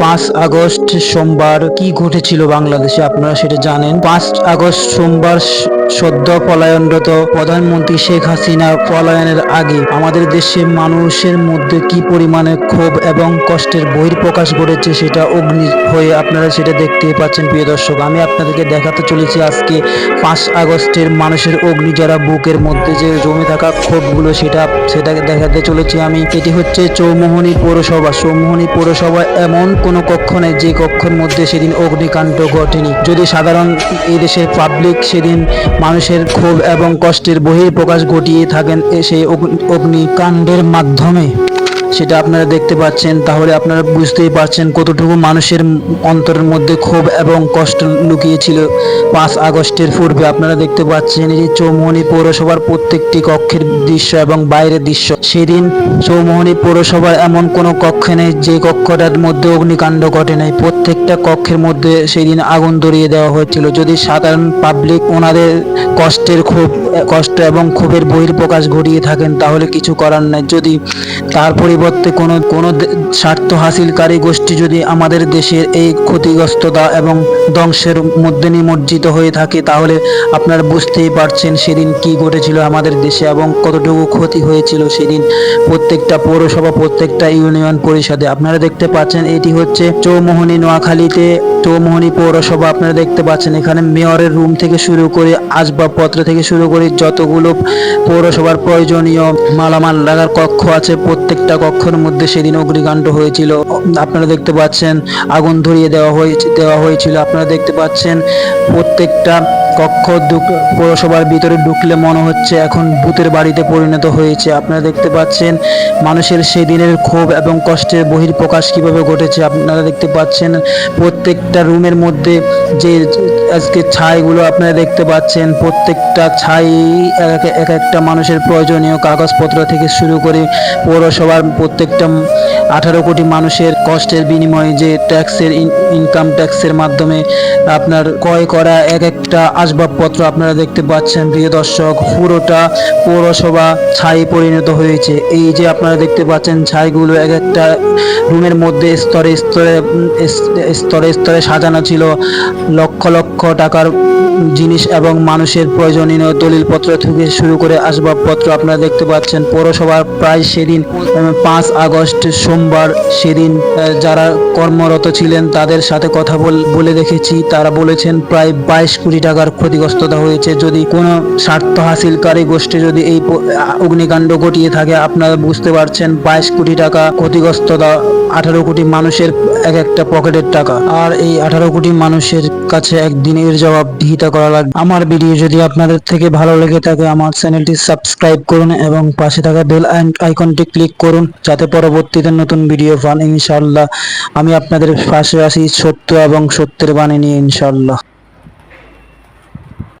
পাঁচ আগস্ট সোমবার কি ঘটেছিল বাংলাদেশে? আপনারা সেটা জানেন। পাঁচ আগস্ট সোমবার সদ্য পলায়নরত প্রধানমন্ত্রী শেখ হাসিনা পলায়নের আগে আমাদের দেশে মানুষের মধ্যে কি পরিমাণে ক্ষোভ এবং কষ্টের বহির্প্রকাশ ঘটেছে সেটা অগ্নি হয়ে আপনারা সেটা দেখতে পাচ্ছেন, প্রিয় দর্শক। আমি আপনাদেরকে দেখাতে চলেছি আজকে পাঁচ আগস্টের মানুষের অগ্নি যারা বুকের মধ্যে যে জমে থাকা ক্ষোভগুলো সেটা সেটাকে দেখাতে চলেছি আমি। এটি হচ্ছে চৌমোহনী পৌরসভা। চৌমোহনী পৌরসভা এমন কোনো কক্ষ নেই, যে কক্ষের মধ্যে সেদিন অগ্নিকাণ্ড ঘটেনি। যদি সাধারণ এই দেশের পাবলিক সেদিন মানুষের ক্ষোভ এবং কষ্টের বহির প্রকাশ ঘটিয়ে থাকেন সেই অগ্নি- অগ্নিকাণ্ডের মাধ্যমে। সেটা আপনারা দেখতে পাচ্ছেন, তাহলে আপনারা বুঝতেই পারছেন কতটুকু মানুষের অন্তরের মধ্যে ক্ষোভ এবং কষ্ট লুকিয়েছিল। পাঁচ আগস্টের পূর্বে আপনারা দেখতে পাচ্ছেন এই যে চৌমোহনী পৌরসভার প্রত্যেকটি কক্ষের দৃশ্য এবং বাইরের দৃশ্য। সেদিন চৌমোহনী পৌরসভার এমন কোনো কক্ষ নেই যে কক্ষটার মধ্যে অগ্নিকাণ্ড ঘটে নাই। প্রত্যেকটা কক্ষের মধ্যে সেদিন আগুন ধরিয়ে দেওয়া হয়েছিল। যদি সাধারণ পাবলিক ওনাদের কষ্টের ক্ষোভ, কষ্ট এবং ক্ষোভের বহির্প্রকাশ ঘটিয়ে থাকেন, তাহলে কিছু করার নাই। যদি তার পরিবর্তে কোনো কোনো স্বার্থ হাসিলকারী গোষ্ঠী যদি আমাদের দেশের এই ক্ষতিগ্রস্ততা এবং ধ্বংসের মধ্যে নিমজ্জিত হয়ে থাকে, তাহলে আপনারা বুঝতেই পারছেন সেদিন কি ঘটেছিল আমাদের দেশে এবং কতটুকু ক্ষতি হয়েছিল সেদিন প্রত্যেকটা পৌরসভা, প্রত্যেকটা ইউনিয়ন পরিষদে। আপনারা দেখতে পাচ্ছেন এটি হচ্ছে চৌমোহনী নোয়াখালীতে, চৌমোহনী পৌরসভা আপনারা দেখতে পাচ্ছেন। এখানে মেয়রের রুম থেকে শুরু করে আসবাবপত্র থেকে শুরু করে যতগুলো পৌরসভার প্রয়োজনীয় মালামাল লাগার কক্ষ আছে, প্রত্যেকটা কক্ষের মধ্যে সেদিন অগ্নিকাণ্ড হয়েছিল। আপনারা দেখতে পাচ্ছেন, আগুন ধরিয়ে দেওয়া হয়েছে, দেওয়া হয়েছিল। আপনারা দেখতে পাচ্ছেন, প্রত্যেকটা কক্ষ পৌরসভার ভিতরে ঢুকলে মনে হচ্ছে এখন ভূতের বাড়িতে পরিণত হয়েছে। আপনারা দেখতে পাচ্ছেন, মানুষের সেই দিনের ক্ষোভ এবং কষ্টের বহির্প্রকাশ কীভাবে ঘটেছে আপনারা দেখতে পাচ্ছেন। প্রত্যেকটা রুমের মধ্যে যে আজকে ছাইগুলো আপনারা দেখতে পাচ্ছেন, প্রত্যেকটা ছাই এক একটা মানুষের প্রয়োজনীয় কাগজপত্র থেকে শুরু করে পৌরসভার প্রত্যেকটা আঠারো কোটি মানুষের কষ্টের বিনিময়ে যে ট্যাক্সের ইনকাম ট্যাক্সের মাধ্যমে আপনার ক্রয় করা এক একটা আসবাবপত্র আপনারা দেখতে পাচ্ছেন। প্রিয় দর্শক, পুরোটা পৌরসভা ছাই পরিণত হয়েছে। এই যে আপনারা দেখতে পাচ্ছেন ছাইগুলো এক একটা রুমের মধ্যে স্তরে স্তরে স্তরে স্তরে সাজানো ছিল। লক্ষ লক্ষ টাকার জিনিস এবং মানুষের প্রয়োজনীয় দলিলপত্র থেকে শুরু করে আসবাবপত্র আপনারা দেখতে পাচ্ছেন। পৌরসভার প্রায় সেদিন, পাঁচ আগস্ট সোমবার সেদিন, যারা কর্মরত ছিলেন তাদের সাথে কথা বল- দেখেছি। তারা বলেছেন, প্রায় বাইশ কোটি টাকার ক্ষতিগ্রস্ততা হয়েছে। যদি কোনো স্বার্থ হাসিলকারী গোষ্ঠী যদি এই অগ্নিকাণ্ড ঘটিয়ে থাকে, আপনারা বুঝতে পারছেন বাইশ কোটি টাকা ক্ষতিগ্রস্ততা, আঠারো কোটি মানুষের এক একটা পকেটের টাকা। আর এই আঠারো কোটি মানুষের কাছে একদিনের জবাবদিহিতা করা লাগবে। আমার ভিডিও যদি আপনাদের থেকে ভালো লেগে থাকে, আমার চ্যানেলটি সাবস্ক্রাইব করুন এবং পাশে থাকা বেল আইকনটি ক্লিক করুন, যাতে পরবর্তীতে নতুন ভিডিও পান। ইনশাল্লাহ আমি আপনাদের পাশে আসি সত্য এবং সত্যের বাণী নিয়ে ইনশাল্লাহ